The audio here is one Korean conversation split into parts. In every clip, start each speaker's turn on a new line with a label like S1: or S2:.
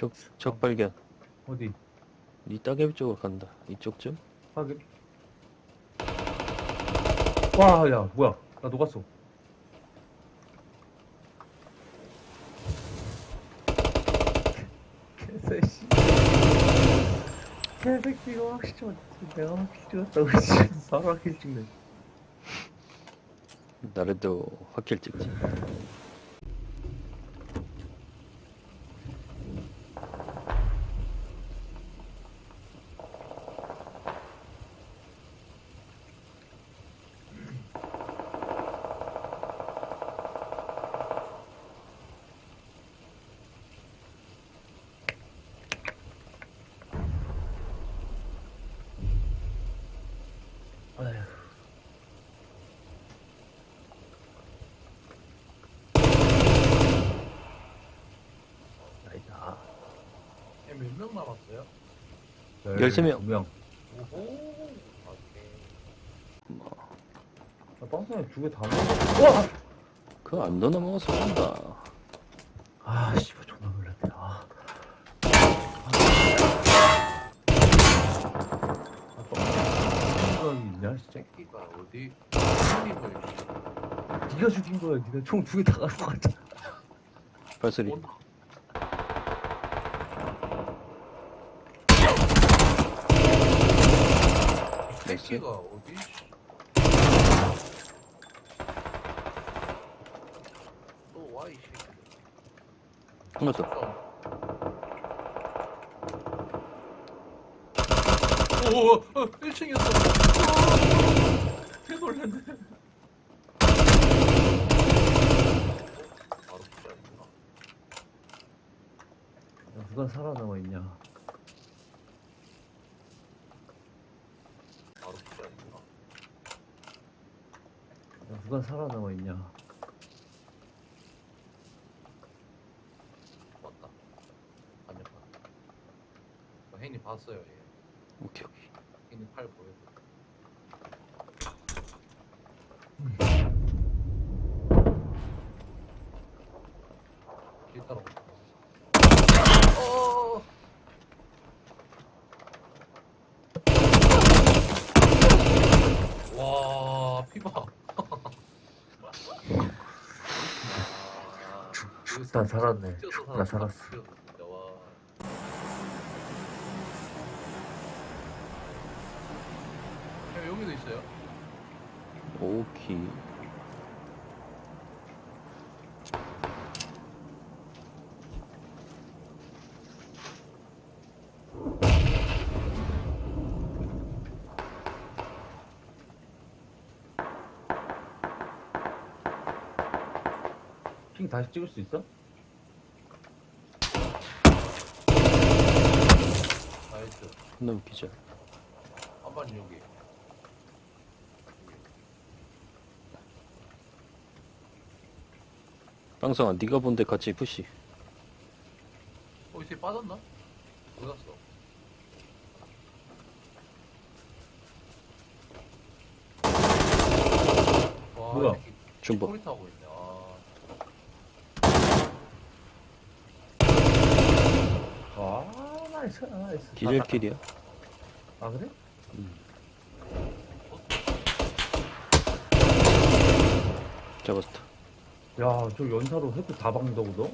S1: 적, 적 발견.
S2: 어디?
S1: 이 따개비 쪽으로 간다. 이쪽쯤?
S2: 확인. 와, 야, 뭐야? 나 녹았어. 개새씨. 개새끼가 확실히. 내가 확실히 찍었다고 지금 바로 확실히 찍네.
S1: 나래도 확킬 찍지.
S3: 남았어요?
S1: 열세 명.
S2: 두 명.
S3: 오호.
S2: 아, 빵상에 두개 다 먹었어. 와!
S1: 그거 안 넣어 먹어서 온다.
S2: 아, 씨발, 존나 놀랐네. 아. 아, 빵상이 있냐, 진짜?
S3: 새끼가 어디?
S2: 네가 죽인 거야. 네가 총 두 개 다 갖고 갔잖아.
S1: 발소리.
S3: 온다.
S1: 나이스.
S3: 새끼가 어디? 또 와이 새끼.
S1: 한번 더.
S3: 오, 어, 1층이었어. 개 놀랐네. 바로 피자구나.
S2: 야, 누가 살아남아 있냐?
S3: 바로 피자구나.
S2: 야, 누가 살아남아 있냐?
S3: 맞다. 안녕 봤다. 어, 혜인이 봤어요, 얘.
S1: 오케이, 오케이.
S3: 혜인이 팔 보여. 길 따라 온다. 어! 와, 피봐.
S2: 죽다 살았네. 죽다 살았어.
S3: 여기도 있어요.
S1: 오케이.
S2: 핑 다시 찍을 수 있어?
S3: 나이스.
S1: 존나 웃기죠.
S3: 한반 여기.
S1: 빵성아, 네가 본데 같이 푸시.
S3: 어, 이제 빠졌나? 어디 갔어? 와,
S2: 뭐야?
S3: 이 새끼
S1: 중복.
S3: 꼬리 타고 있네. 아,
S2: 아, 나이스, 나이스.
S1: 기절킬이야.
S2: 아, 아, 그래?
S1: 잡았다.
S2: 야, 저 연사로 헤드 다 박는다고 너?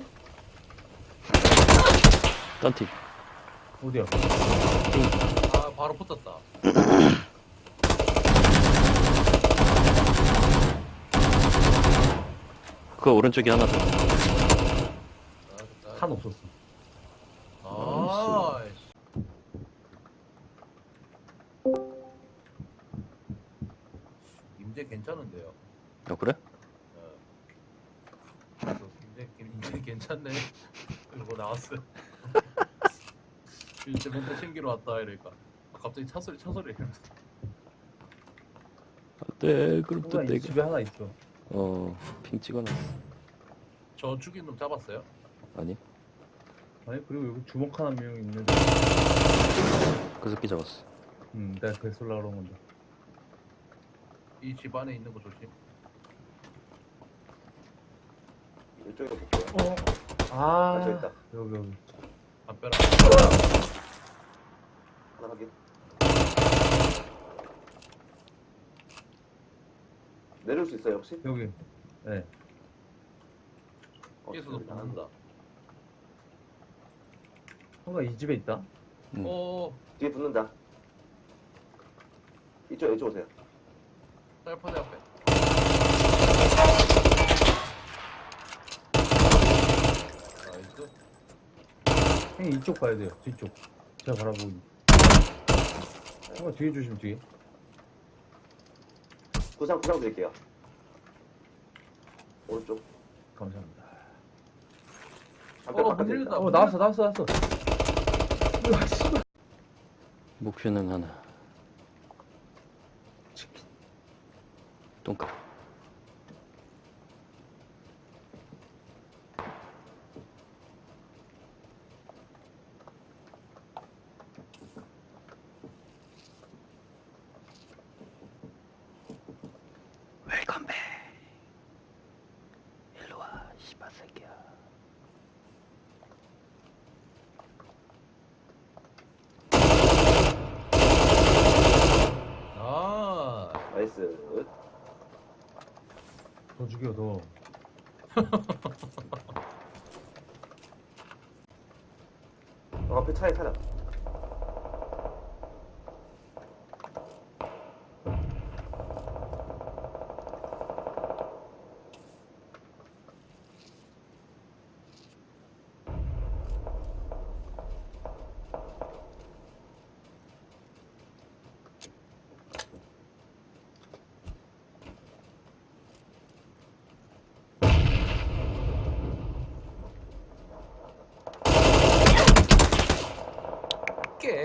S1: 딴 팀.
S2: 어디야?
S3: 아 바로 붙었다.
S1: 그 오른쪽에 하나 더.
S2: 탄 없었어.
S3: 임대 괜찮은데요.
S1: 아, 그래?
S3: 어. 임대 임대 괜찮네. 이러고 나왔어요. 이제 멘트 챙기러 왔다 이러니까 아, 갑자기 차 소리 차 소리 이러면서
S1: 안 돼. 그럼 또 내가.
S2: 집에 하나 있어.
S1: 어, 핑 찍어놨어.
S3: 저 죽인 놈 잡았어요?
S1: 아니,
S2: 아니, 그리고 여기 주먹 하나 명 있는데.
S1: 그 새끼 잡았어.
S2: 음, 내가 그래 쏠라 그런 건데.
S3: 이 집 안에 있는 거 조심.
S4: 이쪽에 볼게요.
S2: 어? 아,
S4: 아, 저기 있다.
S2: 여기, 여기.
S3: 담벼락.
S4: 하나 확인. 내려올 수 있어요 혹시?
S2: 여기. 네.
S4: 어,
S3: 뒤에서도
S4: 저기 나간다.
S3: 붙는다.
S2: 뭔가 이 집에 있다.
S1: 음.
S3: 오,
S4: 뒤에 붙는다. 이쪽 이쪽 오세요.
S3: 셀퍼대 앞에. 나이스.
S2: 형님 이쪽 가야 돼요. 뒤쪽. 제가 바라보기. 뭔가 뒤에 조심 뒤에.
S4: 구상 구상 드릴게요. 오른쪽.
S2: 감사합니다.
S3: 어, 흔들린다.
S2: 어 나왔어 나왔어 나왔어. 씨발.
S1: 목표는 하나. 똥값. 웰컴백. 일로 와, 씨발 새끼야.
S3: 아,
S4: 나이스.
S2: 더 죽여 더.
S4: 어, 앞에 차에 타자.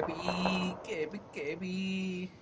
S3: 깨비, 깨비, 깨비.